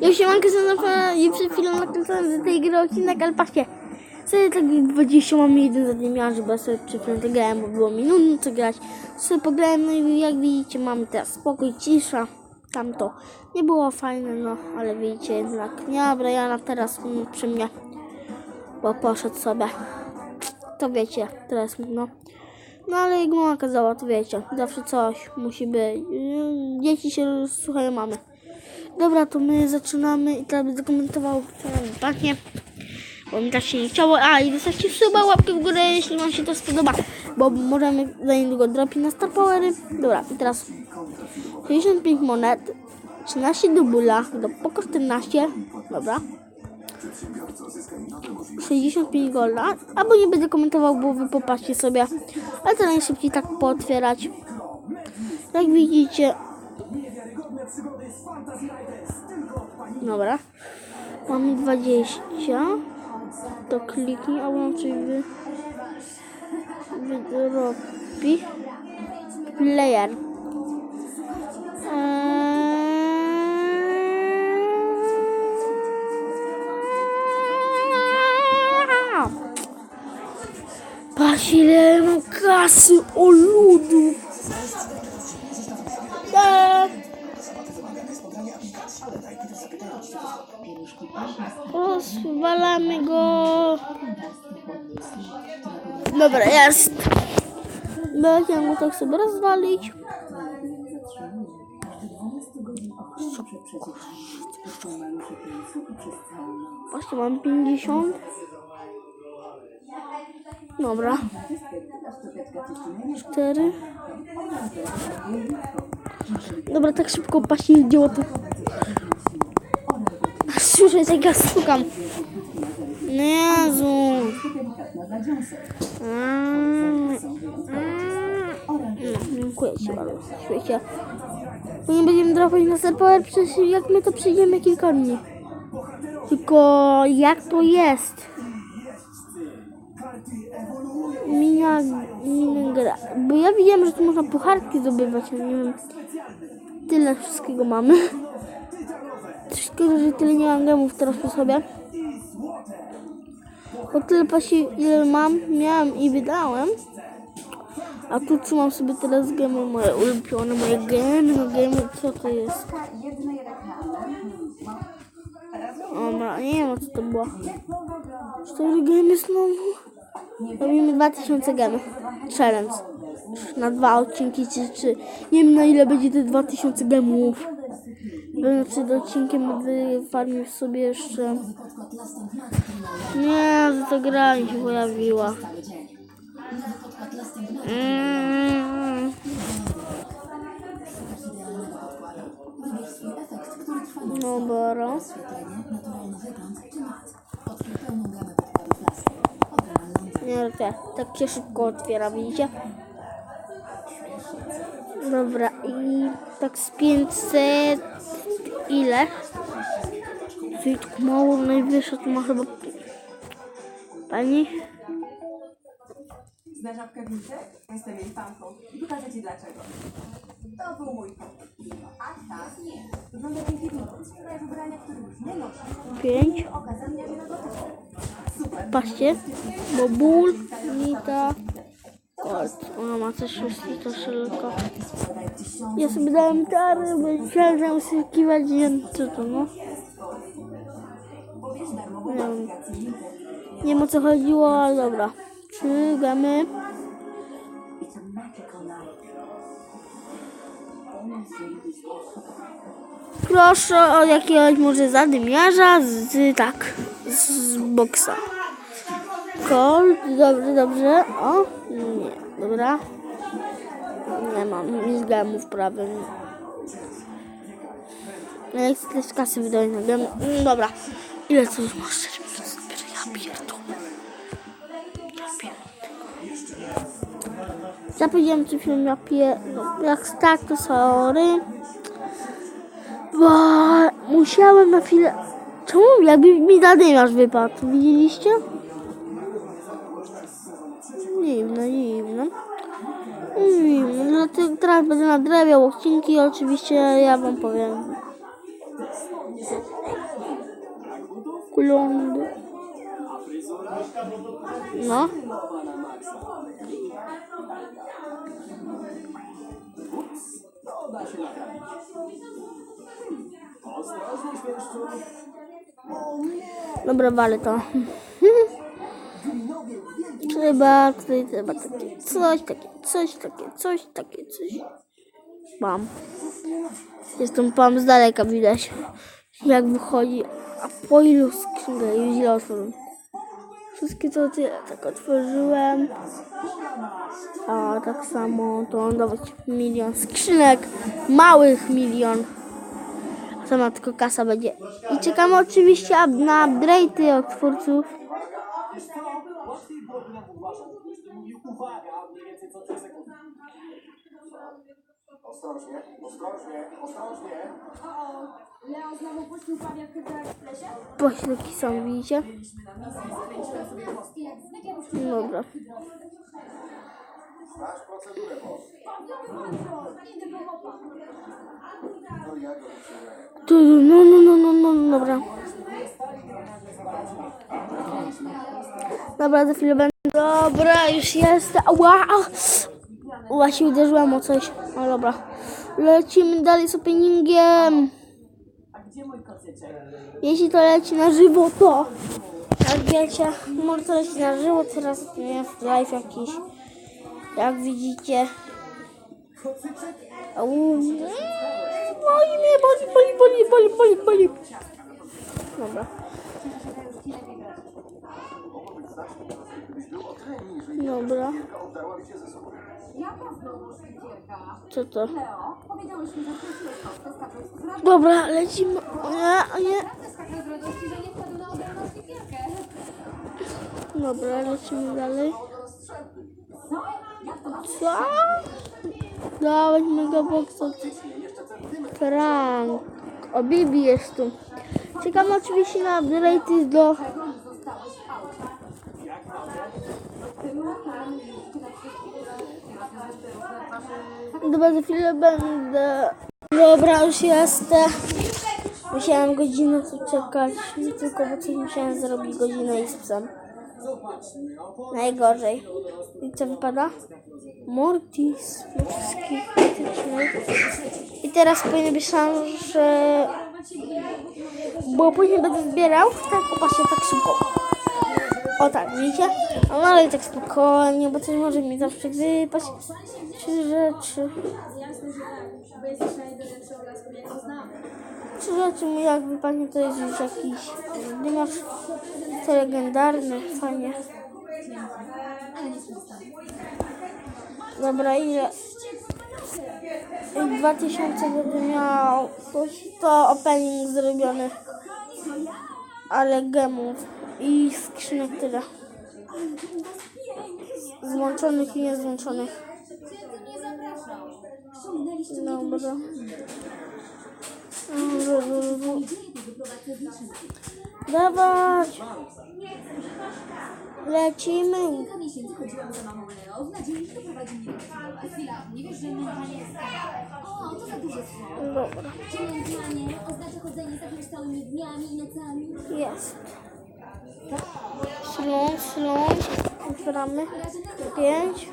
Ja się mam i przed chwilą nakręcałem z tej gry odcinek, ale patrzcie. Sobie tak 20 mam jeden za dniami, bo ja sobie przed chwilą grałem, bo było mi nudno co grać. Sobie pograłem, no i jak widzicie mamy teraz spokój, cisza. Tamto nie było fajne, no ale widzicie jednak. Nie, Briana teraz mm, przy mnie, bo poszedł sobie. To wiecie, teraz no. No ale jak mama kazała, to wiecie, zawsze coś musi być. Dzieci się słuchają mamy. Dobra, to my zaczynamy i teraz będę komentował, co nam. Bo mi tak się nie chciało. A i zostawcie suba, łapkę w górę, jeśli wam się to spodoba. Bo możemy za niedługo dropić na Star Powery. Dobra, i teraz 65 monet, 13 do bula, do poko 14. Dobra. 65 golda, albo nie będę komentował, bo wy popatrzcie sobie. Ale to najszybciej tak pootwierać. Jak widzicie. Dobra. Mamy 20. To kliknij, a on wy... Player. Eee... Patrz ile kasy, o ludu. Rozwalamy go. Dobra, jest. Będę mu tak sobie rozwalić. Właśnie mam 50. Dobra. 4. Dobra, tak szybko paści dzieło to. Słyszę, jak ja stukam. No Jezu. Mm, dziękuję Ci bardzo. Świecie. Nie będziemy drapać na serwer, przecież jak my to przyjdziemy kilka dni. Tylko jak to jest? Mina, mina gra. Bo ja widziałem, że tu można pucharki zdobywać, ale nie wiem. Tyle wszystkiego mamy. Szkoda, że tyle nie mam gemów teraz po sobie. Bo tyle pasi ile mam, miałem i wydałem. A tu co mam sobie teraz gemy moje ulubione, moje gemy, no gemy, co to jest? Dobra, nie wiem co to było. Cztery gemy znowu. Robimy 2000 gemów. Challenge. Na dwa odcinki czy, czy nie wiem na ile będzie te 2000 gemów. Będę przed odcinkiem wyfarmił sobie jeszcze. Nie, że ta gra mi się pojawiła. Mm. Dobra. Nie, tak, tak się szybko otwiera, widzicie? Dobra, i tak z 500 ile? Czyli tak mało, najwyższa to ma chyba pani. Znasz apkę Winter? Jestem jej fanką. I pokażę ci dlaczego. To był mój pomysł. A tak nie. Wygląda pięknie widząc. Moje ubrania, które już nie noszę. 5. Okazania mnie na gotowe. Super. Patrzcie, bo ból, Nita, Gold. Ona ma też wszystkie to szylko. Ja sobie dałem tary, bo chciałem że muszę kiwać, wiem co to no. Nie wiem. Nie wiem o co chodziło, ale dobra. Trzy gamy. Proszę o jakiegoś może zadymiarza z tak, z boksa. Colt, dobrze, dobrze. O, dobra. Nie mam nic gemów prawie. Ja chcę też kasy wydać na. Mm, Dobra. Ile to już masz? Ja pierdolę. Ja pierdolę. Zapowiedziałem przed chwilą ja pier... No, jak tak, to sorry. Bo musiałem na chwilę... Czemu jakby mi zadymiarz wypadł? Widzieliście? Dziwne, dziwne. Dziwne. Dlatego teraz będę nadrabiał odcinki. Oczywiście ja wam powiem. Kulądy. No. Dobra, wale to. Trzeba, tutaj trzeba takie coś, takie coś, takie coś, takie coś. Mam. Jestem pam z daleka widać. Jak wychodzi. A po ilu skrzynkach już źle otworzyłem. Wszystkie to tak otworzyłem. A tak samo to mam dawać milion skrzynek. Małych milion. Sama tylko kasa będzie. I czekamy oczywiście na update'y od twórców. Łatwiej byłoby nam uważać, gdybyś ty mówił uwaga, mniej więcej co 3 sekundy. Ostrożnie, ostrożnie, ostrożnie. Leo znowu puścił Fabia w Hydroekspresie? Pośleki są, widzicie? Dobra. Znasz procedurę, bo to ja go muszę... Tu, no, no, no, no, no, no, dobra. Dobra, za chwilę będę. Dobra, już jest. Ła! Ła, się uderzyłam o coś. No dobra. Lecimy dalej z openingiem. Jeśli to leci na żywo, to jak wiecie, może to leci na żywo, teraz jest live jakiś. Jak widzicie. Au. Mm, Boli mnie, boli, boli, boli, boli, boli, boli. Dobra. Dobra. Oddała mi się ze sobą. Jaka znowu szpicierka? Co to? Leo, powiedziałeś mi, że kręciłeś kostkę skacząc z radości. Dobra, lecimy. Nie, nie. Naprawdę skakał z radości, że nie wpadł na ogromną szpicierkę. Dobra, lecimy dalej. Co? Jak to masz? Co? Dałeś megaboxa. Frank. O Bibi jest tu. Czekam oczywiście na update'y do... Czego mi zostałeś w aucie? Tym razem jeździcie na wszystkich Dobra, za chwilę będę... Dobra, już jestem. Musiałem godzinę tu czekać. Tylko, bo coś musiałem zrobić godzinę i z psem. Najgorzej. I co wypada? Mortis. I teraz powinien być szanse... Bo później będę zbierał. Tak, popatrzcie, tak szybko. O tak, widzicie? No ale tak spokojnie, bo coś może mi zawsze wypaść. Trzy rzeczy. Trzy rzeczy mi jak wypadnie to jest już jakiś dymasz. To legendarny, fajnie. Dobra, ile? 2000 będę miał. To opening zrobiony. Ale gemów i skrzynek tyle. Złączonych i niezłączonych. Dobra. Dawać! Lecimy. Kilka miesięcy chodziłam za mamą Leo w nadziei, że doprowadzi mnie do. Chwila, nie wiesz, że mama nie jest O, to za duże słowo. Dobra. Ciemętanie oznacza chodzenie z jakimiś stałymi dniami i nocami. Jest. Śląsk, śląsk. Otwieramy. Pięć.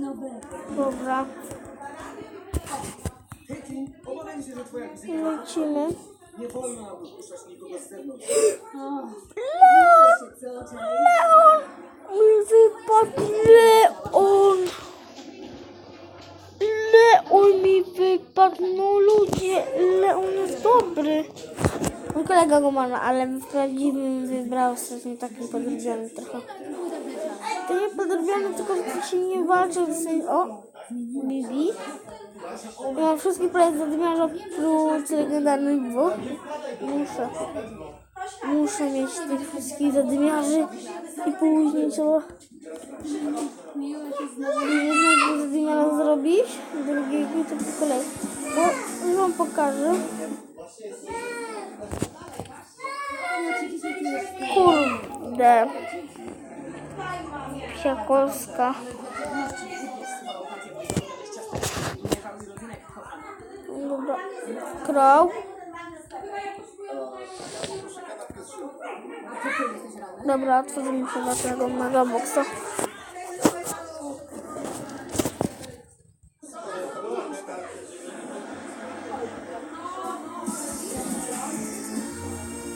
Nowego. Dobra. Lecimy. nie wolno nam dopuszczać nikogo z zewnątrz. Leon! Mi wypadł no ludzie, Leon jest dobry. Mój kolega go ma, no, ale w prawdziwym wybrał ostatnio takim podrobiony trochę. To nie podrobiony, tylko że to się nie walczył z tym, o, Bibi. Ja wszystkie prawie zadmiarza oprócz legendarnych dwóch. Muszę. Muszę mieć tych wszystkich zadymiarzy i później trzeba jednego zadymiarza zrobić, drugiego tak po kolei wam pokażę. Kurde. Psiakowska. Dobra. Krał. Dobra, otworzymy się na tego megaboxa.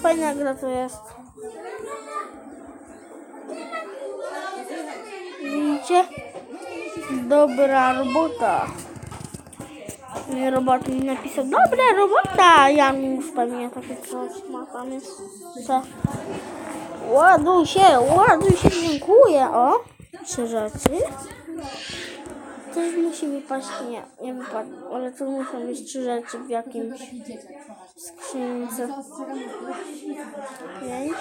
Fajna gra to jest. Widzicie? Dobra robota. Robot mi napisał, dobra robota! Janusz pewnie takie coś ma tam jeszcze. Ładuj się, ładuj się, dziękuję. O, trzy rzeczy. Coś musi wypaść, nie, nie wypadł, ale to muszą być trzy rzeczy w jakimś skrzynce. Pięć.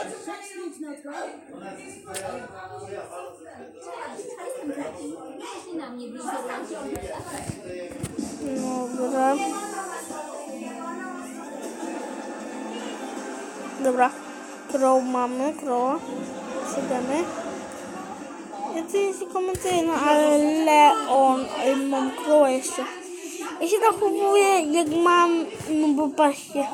Dobra. Dobra. Crow mamy, crowa. Siedemy. Ja tu jest komentuję, no ale Leon, mam crowa jeszcze. Ja się zachowuję jak mam, no bo patrzcie.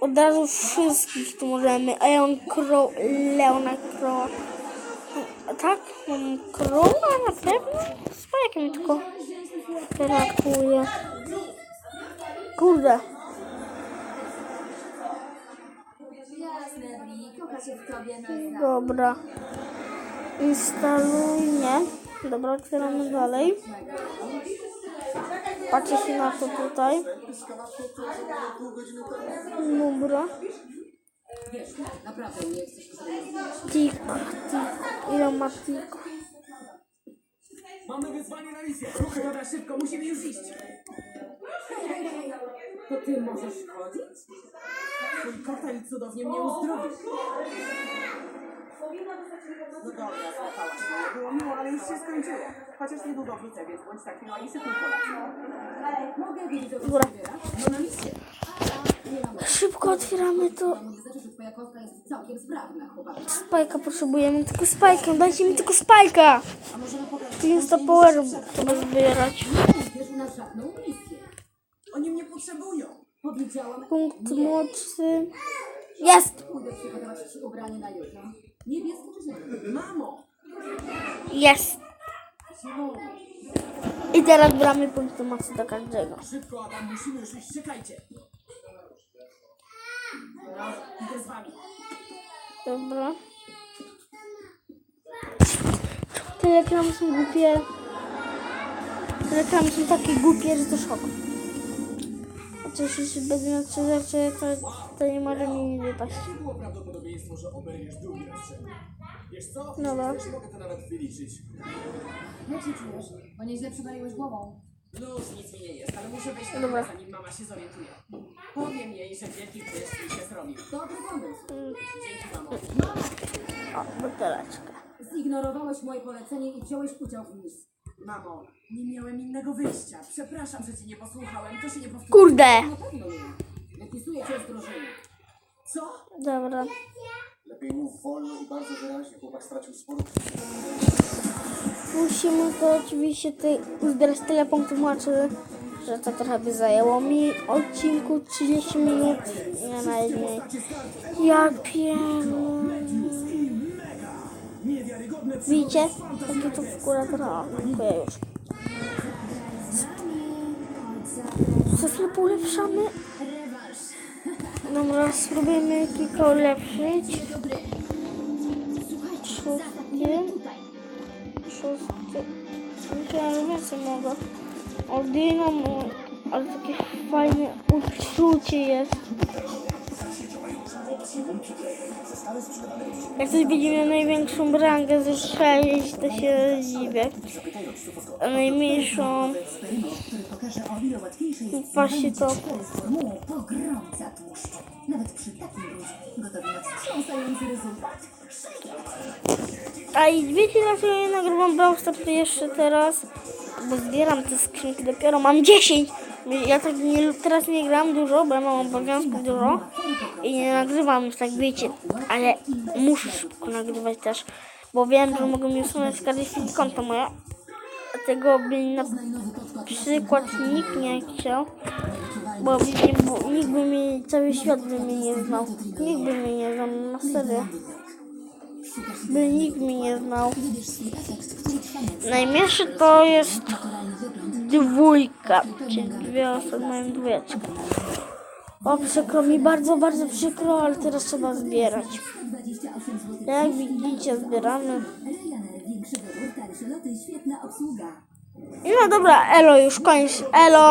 Od razu wszystkich tu możemy, a ja mam crow, Leona. A tak? Mam crowa na pewno? Z mi tylko brakuje. Kurde. Się Dobra. Instaluj, nie. Dobra, otwieramy dalej. Patrzcie się na to tutaj. Dobra. Tik, tik. Ile ma tik? Mamy wyzwanie na misję. Ruchy, dobra, szybko, musimy już iść. To ty możesz chodzić? Twój koktajl cudownie mnie uzdrowił. No dobra, złapałaś mnie. Było miło, ale już się skończyło. Chociaż niedługo wrócę, więc bądź taki no i sytuj Mogę wiedzieć, Dobra. co wybierasz? No na misję. Nie mam Szybko otwieramy to. To znaczy, że twoja kostka jest całkiem sprawna, chłopak. Spajka potrzebujemy, tylko spajkę. Dajcie mi tylko spajka. A możemy pogadać Insta power trzeba zbierać. wiesz na żadną misję. Oni mnie potrzebują. Powiedziałam, Punkt mocy. Jest! pójdę przygotować ci ubranie na jutro. Niebieskie czy zielone? Mamo! Jest! I teraz bramy punkty mocy do każdego. Szybko, Adam, musimy już iść, czekajcie. No, idę z wami. Dobra. Te reklamy są głupie. Te reklamy są takie głupie, że to szok. Chociaż jeśli będzie na trzy rzeczy, to, to nie może mi nie wypaść. Było prawdopodobieństwo, że oberwiesz drugi raz szedł. Wiesz co? Dobra. Też mogę to nawet wyliczyć. Jak się czujesz? Bo nieźle przywaliłeś głową. Luz, nic mi nie jest, ale muszę wyjść na Dobra. zanim mama się zorientuje. Powiem jej, że wielki pryszcz mi się zrobił. Dobry pomysł. Dzięki, mamo. O, buteleczka. Zignorowałeś moje polecenie i wziąłeś udział w misji. Mamo, nie miałem innego wyjścia. Przepraszam, że cię nie posłuchałem. To się nie powtórzy. Kurde! Na pewno nie. Wypisuję cię z drużyny. Co? Dobra. Lepiej mów wolno i bardzo wyraźnie, chłopak stracił sporo Musimy to oczywiście tutaj uzbierać tyle punktów mocy, że to trochę by zajęło mi odcinku 30 minut. Nie nawet mniej. Ja pierdolę. Widzicie? Takie to w górę trochę. Już. Chwilę polepszamy? Dobra, spróbujemy kilka ulepszyć. Szóstkie. Szósty. Myślałem, więcej mogę. Ordino, ale takie fajne uczucie jest. Jak ktoś będzie miał największą rangę ze 6, to się dziwię. A najmniejszą właśnie to. na. A i wiecie dlaczego ja nagrywam Brawl jeszcze teraz? Bo zbieram te skrzynki dopiero, mam 10. Ja tak nie, teraz nie gram dużo, bo ja mam obowiązków dużo i nie nagrywam już tak wiecie, ale muszę szybko nagrywać też, bo wiem, że mogą mi usunąć z konto moje. tego by na przykład nikt nie chciał, bo, mnie, bo nikt by mnie, cały świat by mnie nie znał. Nikt by mnie nie znał, na serio. By nikt mnie nie znał. Najmniejszy to jest dwójka, czyli dwie osoby mają dwójeczkę. O, przykro mi, bardzo, bardzo przykro, ale teraz trzeba zbierać. Jak widzicie, zbieramy. No dobra, elo, już koniec. Elo.